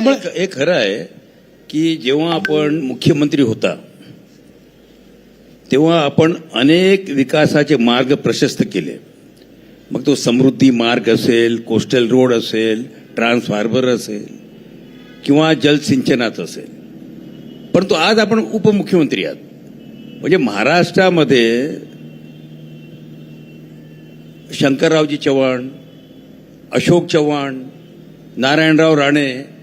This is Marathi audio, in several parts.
हे- खरं आहे की जेव्हा आपण मुख्यमंत्री होता तेव्हा आपण अनेक विकासाचे मार्ग प्रशस्त केले. मग तो समृद्धी मार्ग असेल कोस्टल रोड असेल ट्रान्सफार्बर असेल किंवा जलसिंचनात असेल. परंतु आज आपण उपमुख्यमंत्री आहात. म्हणजे महाराष्ट्रामध्ये शंकररावजी चव्हाण अशोक चव्हाण नारायणराव राणे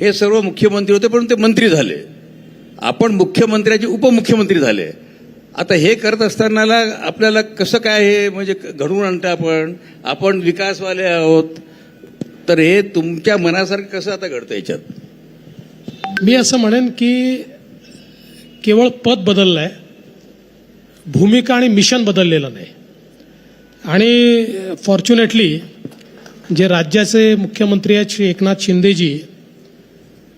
हे सर्व मुख्यमंत्री होते पण ते मंत्री झाले. आपण मुख्यमंत्र्याचे उपमुख्यमंत्री झाले. आता हे करत असताना आपल्याला कसं काय हे म्हणजे घडवून आणतं आपण? आपण विकासवाले आहोत. तर हे तुमच्या मनासारखं कसं आता घडतं याच्यात? मी असं म्हणेन की केवळ पद बदललं आहे भूमिका आणि मिशन बदललेलं नाही. आणि फॉर्च्युनेटली जे राज्याचे मुख्यमंत्री आहेत श्री एकनाथ शिंदेजी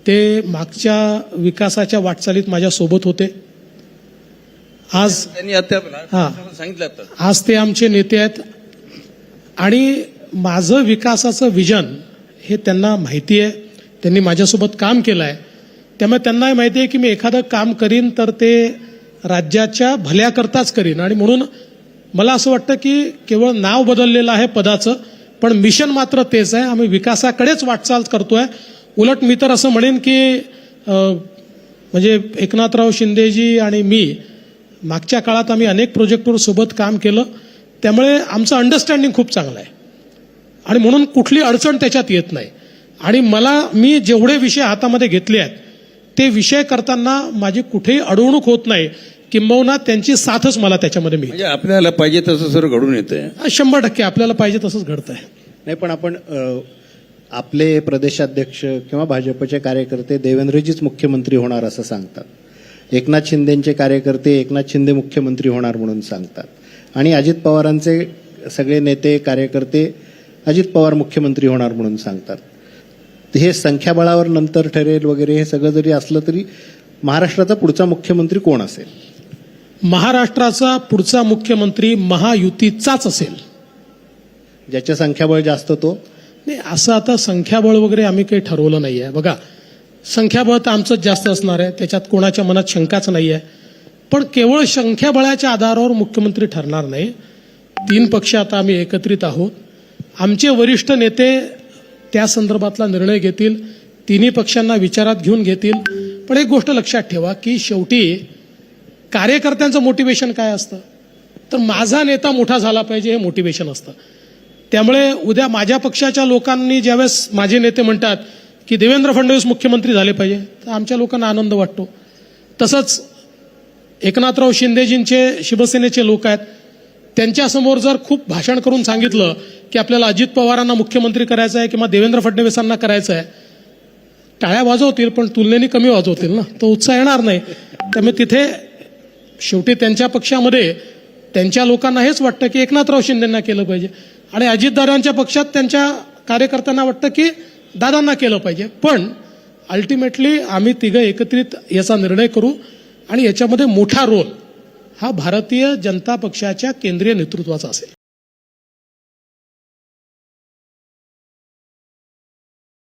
ते मागच्या विकासाच्या वाटचालीत माझ्यासोबत होते. आज त्यांनी हा. सांगितलं आज ते आमचे नेते आहेत. आणि माझं विकासाचं विजन हे त्यांना माहिती आहे. त्यांनी माझ्यासोबत काम केलं आहे त्यामुळे त्यांनाही माहिती आहे की मी एखादं काम करीन तर ते राज्याच्या भल्याकरताच करीन. आणि म्हणून मला असं वाटतं की केवळ नाव बदललेलं आहे पदाचं पण मिशन मात्र तेच आहे. आम्ही विकासाकडेच वाटचाल करतोय. उलट मी तर असं म्हणेन की म्हणजे एकनाथराव शिंदेजी आणि मी मागच्या काळात आम्ही अनेक प्रोजेक्टवर सोबत काम केलं. त्यामुळे आमचं अंडरस्टँडिंग खूप चांगलं आहे. आणि म्हणून कुठली अडचण त्याच्यात येत नाही. आणि मला मी जेवढे विषय हातामध्ये घेतले आहेत ते विषय करताना माझी कुठेही अडवणूक होत नाही. किंबहुना त्यांची साथच मला त्याच्यामध्ये मिळते. म्हणजे आपल्याला पाहिजे तसं सर्व घडून येतंय. शंभर टक्के आपल्याला पाहिजे तसंच घडत आहे नाही पण आपण आपले प्रदेशाध्यक्ष किंवा भाजपचे कार्यकर्ते देवेंद्रजीच मुख्यमंत्री होणार असं सांगतात. एकनाथ शिंदेचे कार्यकर्ते एकनाथ शिंदे मुख्यमंत्री होणार म्हणून सांगतात. आणि अजित पवारांचे सगळे नेते कार्यकर्ते अजित पवार मुख्यमंत्री होणार म्हणून सांगतात. हे संख्याबळावर नंतर ठरेल वगैरे हे सगळं जरी असलं तरी महाराष्ट्राचा पुढचा मुख्यमंत्री कोण असेल? महाराष्ट्राचा पुढचा मुख्यमंत्री महायुतीचाच असेल. ज्याच्या संख्याबळ जास्त तो. नाही असं आता संख्याबळ वगैरे आम्ही काही ठरवलं नाही आहे बघा संख्याबळ तर आमचंच जास्त असणार आहे त्याच्यात कोणाच्या मनात शंकाच नाही आहे पण केवळ संख्याबळाच्या आधारावर मुख्यमंत्री ठरणार नाही. तीन पक्ष आता आम्ही एकत्रित आहोत. आमचे वरिष्ठ नेते त्या संदर्भातला निर्णय घेतील तिन्ही पक्षांना विचारात घेऊन घेतील. पण एक गोष्ट लक्षात ठेवा की शेवटी कार्यकर्त्यांचं मोटिवेशन काय असतं? तर माझा नेता मोठा झाला पाहिजे हे मोटिवेशन असतं. त्यामुळे उद्या माझ्या पक्षाच्या लोकांनी ज्यावेळेस माझे नेते म्हणतात की देवेंद्र फडणवीस मुख्यमंत्री झाले पाहिजे तर आमच्या लोकांना आनंद वाटतो. तसंच एकनाथराव शिंदेजींचे शिवसेनेचे लोक आहेत. त्यांच्यासमोर जर खूप भाषण करून सांगितलं की आपल्याला अजित पवारांना मुख्यमंत्री करायचं आहे किंवा देवेंद्र फडणवीसांना करायचं आहे टाळ्या वाजवतील पण तुलनेने कमी वाजवतील ना? तो उत्साह येणार नाही. त्यामुळे तिथे शेवटी त्यांच्या पक्षामध्ये त्यांच्या लोकांना हेच वाटतं की एकनाथराव शिंदेंना केलं पाहिजे. आणि अजितदादांच्या पक्षात त्यांच्या कार्यकर्त्यांना वाटतं की दादांना केलं पाहिजे. पण अल्टिमेटली आम्ही तिघं एकत्रित याचा निर्णय करू आणि याच्यामध्ये मोठा रोल हा भारतीय जनता पक्षाच्या केंद्रीय नेतृत्वाचा असेल.